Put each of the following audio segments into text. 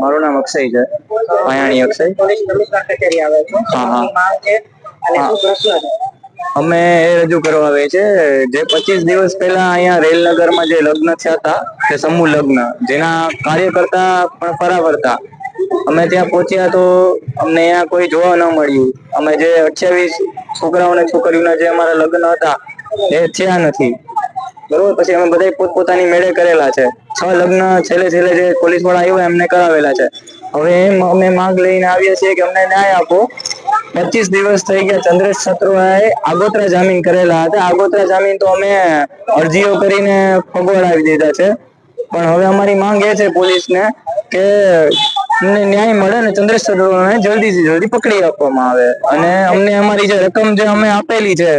મારું નામ અક્ષય છે. પાયાણી અક્ષય. પોલીસ કમિશનર હા, અમે એ રજૂ કરવા આવે છે જે પચીસ દિવસ પહેલા અહીંયા રેલનગરમાં જે લગ્ન થયા હતા તે સમૂહ લગ્ન જેના કાર્યકર્તા પણ ફરાવરતા અમે ત્યાં પહોંચ્યા તો અમને અહીંયા કોઈ જોવા ન મળ્યું. અમે જે અઠ્યાવીસ છોકરાઓ અને છોકરીઓના જે અમારા લગ્ન હતા એ થયા નથી. બરોબર પછી અમે બધા પોતપોતાની મેળે કરેલા છે. છ લગ્ન છેલ્લે છેલ્લે જે પોલીસવાળા આવ્યા એમને કરાવેલા છે. હવે એમ અમે માંગ લઈને આવીએ છીએ કે અમને ન્યાય આપો. પચીસ દિવસ થઈ ગયા ચંદ્રેશ છત્રોએ આગોતરા જામીન કરેલા હતા. આગોતરા જામીન તો અમે અરજીઓ કરીને ફગવડાવી દીધા છે. પણ હવે અમારી માંગ એ છે પોલીસને કે અમને ન્યાય મળે ને ચંદ્રેશ જલ્દી જલ્દીથી જલ્દી પકડી આપવામાં આવે. અને અમને અમારી જે રકમ જે અમે આપેલી છે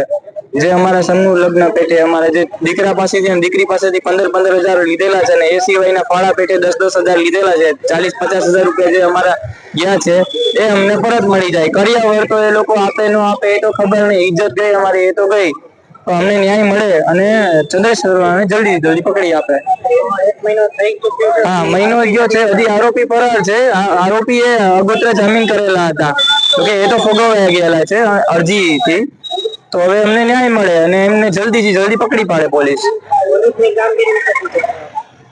જે અમારા સમૂહ લગ્ન પેટે અમારા જે દીકરા પાસેથી અને દીકરી પાસેથી પંદર પંદર હજાર લીધેલા છે અને એ સિવાયના ફાળા પેટે દસ દસ હજાર લીધેલા છે. ચાલીસ પચાસ હજાર રૂપિયા જે અમારા ગયા છે, એ અમને પરત મળી જાય. કર્યા તો એ લોકો આપે ન આપે એ તો ખબર નહીં. ઇજ્જત ગઈ અમારી, એ તો ગઈ. તો અમને ન્યાય મળે અને ચંદ્રેશ્વર જલ્દી જલ્દી પકડી આપે. હા, મહિનો ગયો છે. હજી આરોપી ફરાર છે. આરોપી એ અગોતરા જામીન કરેલા હતા. કે એ તો ફોગવાયા ગયેલા છે અરજીથી તો હવે એમને ન્યાય મળે અને એમને જલ્દીથી જલ્દી પકડી પાડે પોલીસ.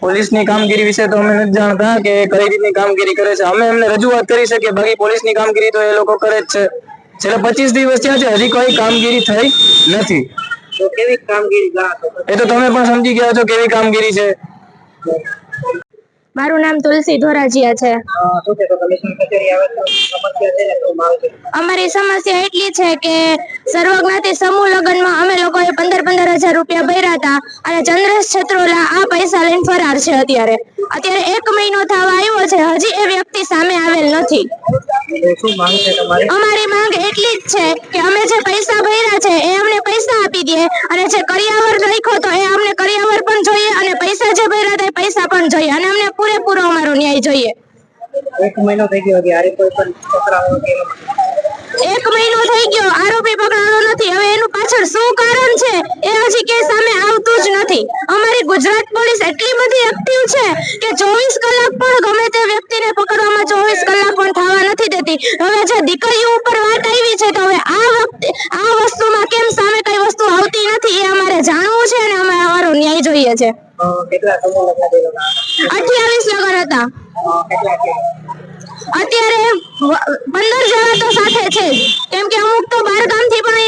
પોલીસની કામગીરી વિશે તો અમે નથી જાણતા કે કઈ રીતની કામગીરી કરે છે. અમે એમને રજૂઆત કરી શકીએ. બાકી પોલીસની કામગીરી તો એ લોકો કરે જ છે. છેલ્લા પચીસ દિવસ થયા છે. હજી કોઈ કામગીરી થઈ નથી. તો કેવી કામગીરી? એ તો તમે પણ સમજી ગયા છો કેવી કામગીરી છે. મારું નામ તુલસી ધોરાજીયા છે. અમારી સમસ્યા એટલી છે કે સર્વજ્ઞાતિ સમૂહ લગ્નમાં અમે લોકોએ પંદર પંદર હજાર રૂપિયા ભર્યા હતા અને ચંદ્રેશ છત્રોલા આ પૈસા લઈને ફરાર છે અત્યારે. અત્યારે એક મહિનો થવા આવ્યો છે હજી એ વ્યક્તિ સામે આવેલ નથી. અમારી માંગ એટલી જ છે કે અમે જે પૈસા ભર્યા છે એ અમને પૈસા આપી દે અને જે કરિયાવર લખ્યો તો એ અમને કરિયાવર પણ જોઈએ અને પૈસા જે ભર્યા હતા એ પૈસા પણ જોઈએ અને અમને પૂરેપૂરો અમારો ન્યાય જોઈએ. એક મહિનો થઈ ગયો હારે કોઈ પણ છોકરાઓ એક મહિનો થઈ ગયો આરોપી પકડાયો નથી. હવે એનું પાછળ શું કારણ છે એ હજી કે સામે આવતું જ નથી. અમારી ગુજરાત પોલીસ એટલી બધી એક્ટિવ છે કે ચોવીસ કલાક પણ ગમે તે વ્યક્તિને પકડવામાં ચોવીસ કલાક પણ થવા નથી દેતી. હવે જે દીકરીઓ ઉપર વાત આવી છે તો હવે આ વખતે આ વસ્તુમાં કેમ સામે કઈ વસ્તુ આવતી નથી એ અમારે જાણવું છે અને અમે અમારો ન્યાય જોઈએ છે અ, કેટલા સમૂહ હતા? અઠ્યાવીસ લગ્ન હતા. અત્યારે પંદર જણા તો સાથે છે કેમ કે અમુક તો બાર ગામથી પણ અહીંયા આવેલા હતા